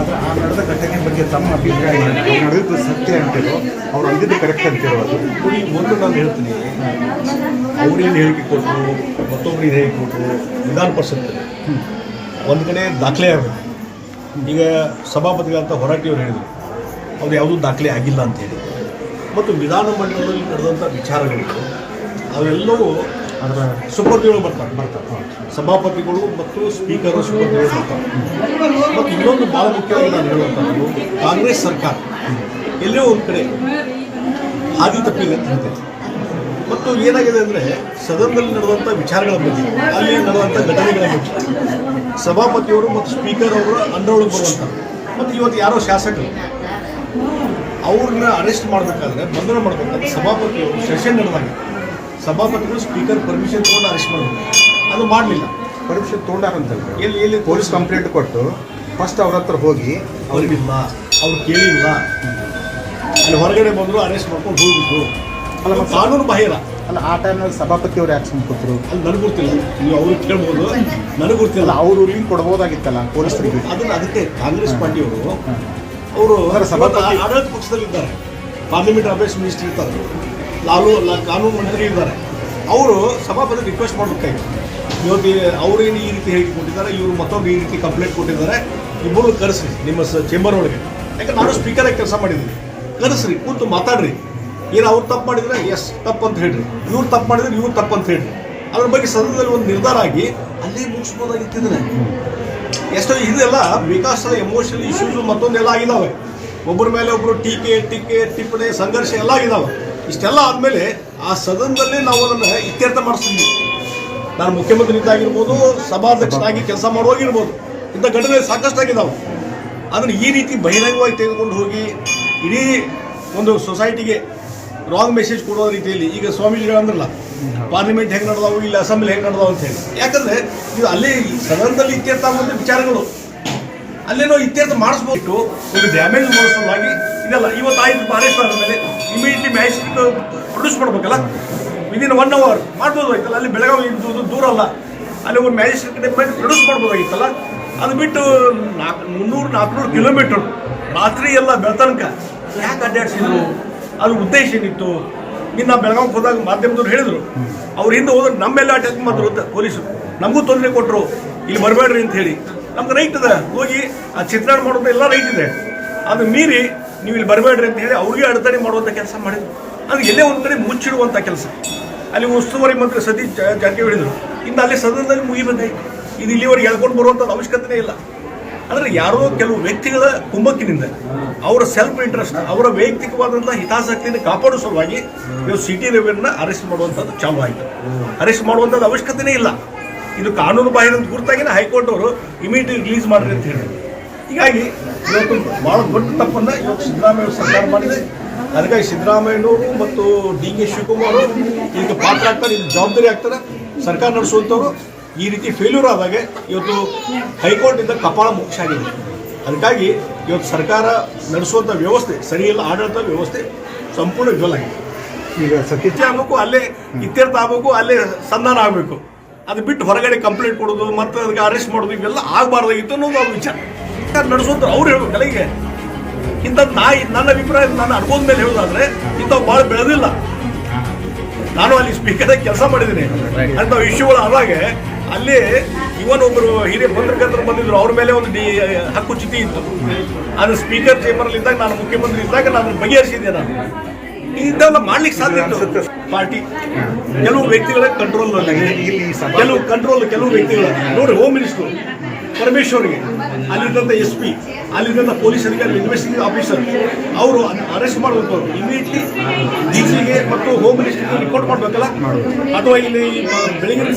ಆದರೆ ಆ ನಡೆದ ಘಟನೆ ಬಗ್ಗೆ ತಮ್ಮ ಅಭಿಪ್ರಾಯ ನಡೆದಿದ್ದು ಸತ್ಯ ಅಂತಿರೋ ಅವ್ರು ಅಂದಿದ್ದು ಕರೆಕ್ಟ್ ಅಂತಿರೋ ಅದು. ಮೊದಲು ನಾನು ಹೇಳ್ತೀನಿ. ಅವ್ರೇನು ಹೇಳಿಕೆ ಕೊಟ್ಟರು ಮತ್ತೊಬ್ಬರಿಗೆ ಹೇಳಿಕೆ ಕೊಟ್ಟರು ವಿಧಾನ ಪರಿಷತ್ ಒಂದು ಕಡೆ ದಾಖಲೆ ಈಗ ಸಭಾಪತಿಗಳಂತ ಹೊರಟಿಯವ್ರು ಹೇಳಿದರು. ಅವ್ರು ಯಾವುದೂ ದಾಖಲೆ ಆಗಿಲ್ಲ ಅಂತ ಹೇಳಿ ಮತ್ತು ವಿಧಾನ ಮಂಡಲದಲ್ಲಿ ನಡೆದಂಥ ವಿಚಾರಗಳು ಅವೆಲ್ಲವೂ ಅದರ ಸುಪರ್ದಿಗಳು ಬರ್ತಾರೆ. ಬರ್ತಾರೆ. ಸಭಾಪತಿಗಳು ಮತ್ತು ಸ್ಪೀಕರ್ ಸುಪರ್ದಿಗಳು ಬರ್ತಾರೆ. ಮತ್ತು ಇನ್ನೊಂದು ಭಾಳ ಮುಖ್ಯವಾಗಿ ನಾನು ಹೇಳುವಂಥದ್ದು ಕಾಂಗ್ರೆಸ್ ಸರ್ಕಾರ. ಎಲ್ಲೋ ಒಂದು ಕಡೆ ಹಾದಿ ತಪ್ಪಿದೆ ಅಂತ ಮತ್ತು ಏನಾಗಿದೆ ಅಂದರೆ ಸದನದಲ್ಲಿ ನಡೆದಂಥ ವಿಚಾರಗಳ ಬಗ್ಗೆ ಅಲ್ಲಿ ನಡೆದಂಥ ಘಟನೆಗಳ ಬಗ್ಗೆ ಸಭಾಪತಿಯವರು ಮತ್ತು ಸ್ಪೀಕರ್ ಅವರು ಅಂಡರೊಳಗೆ ಬರುವಂಥ ಮತ್ತು ಇವತ್ತು ಯಾರೋ ಶಾಸಕರು ಅವ್ರನ್ನ ಅರೆಸ್ಟ್ ಮಾಡಬೇಕಾದ್ರೆ ಬಂಧನ ಮಾಡಬೇಕಾದ್ರೆ ಸಭಾಪತಿಯವರು ಸೆಷನ್ ನಡೆದಾಗ ಸಭಾಪತಿಗಳು ಸ್ಪೀಕರ್ ಪರ್ಮಿಷನ್ ತೊಗೊಂಡು ಅರೆಸ್ಟ್ ಮಾಡಬೇಕು. ಅದು ಮಾಡಲಿಲ್ಲ. ಪರ್ಮಿಷನ್ ತೊಗೊಂಡಾರಂತ ಎಲ್ಲಿ ಎಲ್ಲಿ ಪೊಲೀಸ್ ಕಂಪ್ಲೇಂಟ್ ಕೊಟ್ಟು ಫಸ್ಟ್ ಅವ್ರ ಹತ್ರ ಹೋಗಿ ಅವ್ರಿಗಿಲ್ಲ ಅವ್ರು ಕೇಳಿಲ್ಲ ಅಲ್ಲಿ ಹೊರಗಡೆ ಬಂದರು ಅರೆಸ್ಟ್ ಮಾಡ್ಕೊಂಡು ಹೋಗಿದ್ರು. ಅಲ್ಲ ಮತ್ತೆ ಕಾನೂನು ಬಾಹಿರ ಅಲ್ಲ. ಆ ಟೈಮ್ನಲ್ಲಿ ಸಭಾಪತಿ ಅವ್ರು ಆ್ಯಕ್ಷನ್ ಕೊಟ್ಟರು ಅಲ್ಲಿ ನನಗೆ ಗೊತ್ತಿಲ್ಲ. ನೀವು ಅವ್ರಿಗೆ ಕೇಳ್ಬೋದು. ನನಗೆ ಗೊತ್ತಿಲ್ಲ. ಅವರು ಲಿಂಕ್ ಕೊಡ್ಬೋದಾಗಿತ್ತಲ್ಲ ಪೊಲೀಸರಿಗೆ? ಅದನ್ನು ಅದಕ್ಕೆ ಕಾಂಗ್ರೆಸ್ ಪಾರ್ಟಿಯವರು ಅವರು ಆಡಳಿತ ಪಕ್ಷದಲ್ಲಿದ್ದಾರೆ. ಪಾರ್ಲಿಮೆಂಟ್ ಅಫೇರ್ಸ್ ಮಿನಿಸ್ಟರ್ ಇರ್ತಾರೆ. ಲಾಲು ಲಾ- ಕಾನೂನು ಮಂತ್ರಿ ಇದ್ದಾರೆ. ಅವರು ಸಭಾಪತಿ ರಿಕ್ವೆಸ್ಟ್ ಮಾಡಬೇಕಾಗಿತ್ತು. ಇವತ್ತು ಅವರೇನು ಈ ರೀತಿ ಹೇಳಿ ಕೊಟ್ಟಿದ್ದಾರೆ ಇವರು ಮತ್ತೊಂದು ಈ ರೀತಿ ಕಂಪ್ಲೇಂಟ್ ಕೊಟ್ಟಿದ್ದಾರೆ. ಇಬ್ಬರು ಕರೆಸ್ರಿ ನಿಮ್ಮ ಸ ಚೇಂಬರ್ ಒಳಗೆ. ಯಾಕಂದ್ರೆ ನಾನು ಸ್ಪೀಕರಾಗಿ ಕೆಲಸ ಮಾಡಿದ್ದೀನಿ. ಕರೆಸ್ರಿ ಕೂತು ಮಾತಾಡ್ರಿ. ಏನು ಅವ್ರು ತಪ್ಪು ಮಾಡಿದ್ರೆ ಎಸ್ ತಪ್ಪು ಅಂತ ಹೇಳ್ರಿ. ಇವ್ರು ತಪ್ಪು ಮಾಡಿದ್ರೆ ಇವ್ರು ತಪ್ಪು ಅಂತ ಹೇಳ್ರಿ. ಅದ್ರ ಬಗ್ಗೆ ಸದನದಲ್ಲಿ ಒಂದು ನಿರ್ಧಾರ ಆಗಿ ಅಲ್ಲೇ ಮುಗಿಸ್ಬೋದಾಗಿತ್ತಿದ್ರೆ ಎಷ್ಟೋ ಇದೆಲ್ಲ ವಿಕಾಸದ ಎಮೋಷನಲ್ ಇಶ್ಯೂಸ್ ಮತ್ತೊಂದೆಲ್ಲ ಆಗಿದ್ದಾವೆ ಒಬ್ಬರ ಮೇಲೆ ಒಬ್ಬರು ಟೀಕೆ ಟೀಕೆ, ಟಿಪ್ಪಣಿ, ಸಂಘರ್ಷ ಎಲ್ಲ ಆಗಿದ್ದಾವೆ ಇಷ್ಟೆಲ್ಲ ಆದಮೇಲೆ ಆ ಸದನದಲ್ಲಿ ನಾವು ಅದನ್ನು ಇತ್ಯರ್ಥ ಮಾಡಿಸ್ತೀವಿ. ನಾನು ಮುಖ್ಯಮಂತ್ರಿ ಇದ್ದಾಗಿರ್ಬೋದು ಸಭಾಧ್ಯಕ್ಷನಾಗಿ ಕೆಲಸ ಮಾಡುವಾಗಿರ್ಬೋದು ಇಂಥ ಘಟನೆ ಸಾಕಷ್ಟು ಇದ್ದಾವೆ ಅದನ್ನು ಈ ರೀತಿ ಬಹಿರಂಗವಾಗಿ ತೆಗೆದುಕೊಂಡು ಹೋಗಿ ಇಡೀ ಒಂದು ಸೊಸೈಟಿಗೆ ರಾಂಗ್ ಮೆಸೇಜ್ ಕೊಡೋ ರೀತಿಯಲ್ಲಿ, ಈಗ ಸ್ವಾಮೀಜಿಗಳು ಅಂದ್ರಲ್ಲ ಪಾರ್ಲಿಮೆಂಟ್ ಹೆಂಗೆ ನಡೆದಾವು, ಇಲ್ಲಿ ಅಸೆಂಬ್ಲಿ ಹೆಂಗೆ ನಡೆದಾವು ಅಂತ ಹೇಳಿ. ಯಾಕಂದ್ರೆ ಇದು ಅಲ್ಲಿ ಸದನದಲ್ಲಿ ಇತ್ಯರ್ಥ ಆಗುವಂಥ ವಿಚಾರಗಳು. ಅಲ್ಲೇನೋ ಇತ್ಯರ್ಥ ಮಾಡಿಸ್ಬೋದು ಒಂದು ಡ್ಯಾಮೇಜ್ ಮಾಡಿಸೋದಾಗಿ ಇದೆಲ್ಲ. ಇವತ್ತು ಆಯ್ತು ಅರೆಸ್ಟ್ ಮೇಲೆ. ಇಮಿಡಿಯೇಟ್ಲಿ ಮ್ಯಾಜಿಸ್ಟ್ರೇಟ್ ಪ್ರೊಡ್ಯೂಸ್ ಮಾಡ್ಬೇಕಲ್ಲ ವಿದಿನ್ ಒನ್ ಅವರ್ ಮಾಡ್ಬೋದು ಆಯ್ತಲ್ಲ. ಅಲ್ಲಿ ಬೆಳಗಾವಿ ಇದ್ದು ದೂರ ಅಲ್ಲ. ಅಲ್ಲಿ ಒಂದು ಮ್ಯಾಜಿಸ್ಟ್ರೇಟ್ ಪ್ರೊಡ್ಯೂಸ್ ಮಾಡ್ಬೋದಾಗಿತ್ತಲ್ಲ ಅದು ಬಿಟ್ಟು ನಾಲ್ಕು ಮುನ್ನೂರು ನಾಲ್ಕುನೂರು ಕಿಲೋಮೀಟರ್ ರಾತ್ರಿ ಎಲ್ಲ ಬೆಳತನಕ ಯಾಕೆ ಅಡ್ಡಾಡ್ಸಿದ್ರು? ಅದ್ರ ಉದ್ದೇಶ ಏನಿತ್ತು? ಇನ್ನು ಬೆಳಗಾವಿಗೆ ಹೋದಾಗ ಮಾಧ್ಯಮದವ್ರು ಹೇಳಿದ್ರು. ಅವ್ರ ಹಿಂದೆ ಹೋದ್ರೆ ನಮ್ಮೆಲ್ಲ ಅಟ್ಯಾಕ್ ಮಾಡಿದ್ರು ಅಂತ ಪೊಲೀಸರು. ನಮಗೂ ತೊಂದರೆ ಕೊಟ್ಟರು ಇಲ್ಲಿ ಬರಬೇಡ್ರಿ ಅಂತ ಹೇಳಿ. ನಮ್ಗೆ ರೈಟ್ ಅದ ಹೋಗಿ ಆ ಚಿತ್ರಣ ಮಾಡೋದು ಎಲ್ಲ ರೈಟ್ ಇದೆ. ಅದು ಮೀರಿ ನೀವು ಇಲ್ಲಿ ಬರಬೇಡ್ರಿ ಅಂತ ಹೇಳಿ ಅವ್ರಿಗೆ ಅಡತಡೆ ಮಾಡುವಂಥ ಕೆಲಸ ಮಾಡಿದ್ರು. ಅದು ಎಲ್ಲೇ ಒಂದು ಕಡೆ ಮುಚ್ಚಿಡುವಂಥ ಕೆಲಸ. ಅಲ್ಲಿ ಉಸ್ತುವಾರಿ ಮಂತ್ರಿ ಸತೀಶ್ ಜಾರಕಿಹೊಳಿ ಹೇಳಿದ್ರು. ಇನ್ನು ಅಲ್ಲಿ ಸದನದಲ್ಲಿ ಮುಗಿಬೇಕಾಯ್ತು ಇದು ಇಲ್ಲಿವರೆಗೆ ಹೇಳ್ಕೊಂಡು ಬರುವಂಥದ್ದು ಅವಶ್ಯಕತೆ ಇಲ್ಲ. ಅಂದರೆ ಯಾರೋ ಕೆಲವು ವ್ಯಕ್ತಿಗಳ ಕುಂಭಕ್ಕಿನಿಂದ ಅವರ ಸೆಲ್ಫ್ ಇಂಟ್ರೆಸ್ಟ್ ಅವರ ವೈಯಕ್ತಿಕವಾದಂಥ ಹಿತಾಸಕ್ತಿಯನ್ನು ಕಾಪಾಡೋ ಸಲುವಾಗಿ ನೀವು ಸಿಟಿ ರವಿಯನ್ನ ಅರೆಸ್ಟ್ ಮಾಡುವಂಥದ್ದು ಚಾಲು ಆಯಿತು. ಅರೆಸ್ಟ್ ಮಾಡುವಂಥದ್ದು ಅವಶ್ಯಕತೆನೇ ಇಲ್ಲ. ಇದು ಕಾನೂನು ಬಾಹಿರ ಅಂತ ಗುರುತಾಗಿನ ಹೈಕೋರ್ಟ್ ಅವರು ಇಮಿಡಿಯೇಟ್ ರಿಲೀಸ್ ಮಾಡ್ರಿ ಅಂತ ಹೇಳಿದ್ರು. ಹೀಗಾಗಿ ಇವತ್ತು ಭಾಳ ದೊಡ್ಡ ತಪ್ಪನ್ನು ಇವತ್ತು ಸಿದ್ದರಾಮಯ್ಯ ಸರ್ಕಾರ ಮಾಡಿದೆ. ಅದಕ್ಕಾಗಿ ಸಿದ್ದರಾಮಯ್ಯನವರು ಮತ್ತು ಡಿ ಕೆ ಶಿವಕುಮಾರ್ ಇದಕ್ಕೆ ಪಾತ್ರ ಆಗ್ತಾರೆ ಇದು ಜವಾಬ್ದಾರಿ ಆಗ್ತಾರೆ. ಸರ್ಕಾರ ನಡೆಸುವಂಥವ್ರು. ಈ ರೀತಿ ಫೇಲ್ಯೂರ್ ಆದಾಗ ಇವತ್ತು ಹೈಕೋರ್ಟಿಂದ ಕಪಾಳ ಮೋಕ್ಷ ಆಗಿದೆ. ಅದಕ್ಕಾಗಿ ಇವತ್ತು ಸರ್ಕಾರ ನಡೆಸುವಂಥ ವ್ಯವಸ್ಥೆ ಸರಿಯಿಲ್ಲ ಆಡಳಿತ ವ್ಯವಸ್ಥೆ ಸಂಪೂರ್ಣ ವಿಫಲ ಆಗಿದೆ. ಈಗ ಇತ್ಯರ್ಥ ಆಗಬೇಕು, ಅಲ್ಲೇ ಇತ್ಯರ್ಥ ಆಗಬೇಕು, ಅಲ್ಲೇ ಸಂಧಾನ ಆಗಬೇಕು. ಅದು ಬಿಟ್ಟು ಹೊರಗಡೆ ಕಂಪ್ಲೇಂಟ್ ಕೊಡೋದು, ಮತ್ತು ಅದಕ್ಕೆ ಅರೆಸ್ಟ್ ಮಾಡೋದು, ಇವೆಲ್ಲ ಆಗಬಾರ್ದಾಗಿತ್ತು ಅನ್ನೋದು ಅವ್ರ ವಿಚಾರ. ನಡೆಸುವಂಥ ಅವ್ರು ಹೇಳ್ಬೇಕು ಅಲ್ಲಿಗೆ ಇಂಥ ನಾ ನನ್ನ ಅಭಿಪ್ರಾಯ, ನನ್ನ ಅನುಭವದ ಮೇಲೆ ಹೇಳೋದಾದ್ರೆ ಇಂಥವು ಭಾಳ ಬೆಳೆದಿಲ್ಲ. ನಾನು ಅಲ್ಲಿ ಸ್ಪೀಕರ್ ಕೆಲಸ ಮಾಡಿದ್ದೀನಿ. ಅಂತ ಇಶ್ಯೂಗಳು ಆದಾಗ ಅಲ್ಲಿ ಇವನ್ ಒಬ್ಬರು ಹಿರಿಯ ಪತ್ರಕರ್ತರು ಬಂದಿದ್ರು. ಅವ್ರ ಮೇಲೆ ಒಂದು ಡಿ ಹಕ್ಕು ಚ್ಯುತಿ ಇತ್ತು. ಅದು ಸ್ಪೀಕರ್ ಚೇಂಬರ್ ಇದ್ದಾಗ ನಾನು ಮುಖ್ಯಮಂತ್ರಿ ಇದ್ದಾಗ ನಾನು ಬಗೆಹರಿಸಿದ್ದೆ ನಾನು. ಇದೆಲ್ಲ ಮಾಡ್ಲಿಕ್ಕೆ ಸಾಧ್ಯ ಇತ್ತು. ಪಾರ್ಟಿ. ಕೆಲವು ವ್ಯಕ್ತಿಗಳ ಕಂಟ್ರೋಲ್ ಕೆಲವು ಕಂಟ್ರೋಲ್ ಕೆಲವು ವ್ಯಕ್ತಿಗಳ. ನೋಡಿ ಹೋಮ್ ಮಿನಿಸ್ಟರ್ ಪರಮೇಶ್ವರ್ಗೆ ಅಲ್ಲಿದ್ದಂಥ ಎಸ್ ಪಿ ಅಲ್ಲಿದ್ದಂಥ ಪೊಲೀಸ್ ಅಧಿಕಾರಿ ಇನ್ವೆಸ್ಟಿಗೇಷನ್ ಆಫೀಸರ್ ಅವರು ಅರೆಸ್ಟ್ ಮಾಡುವಂಥವ್ರು ಇಮಿಡಿಯೇಟ್ಲಿ ಡಿ ಸಿಗೆ ಮತ್ತು ಹೋಮ್ ಮಿನಿಸ್ಟರ್ಗೆ ರಿಪೋರ್ಟ್ ಮಾಡಬೇಕಲ್ಲ? ಅಥವಾ ಇಲ್ಲಿ ಬೆಳಗಿನ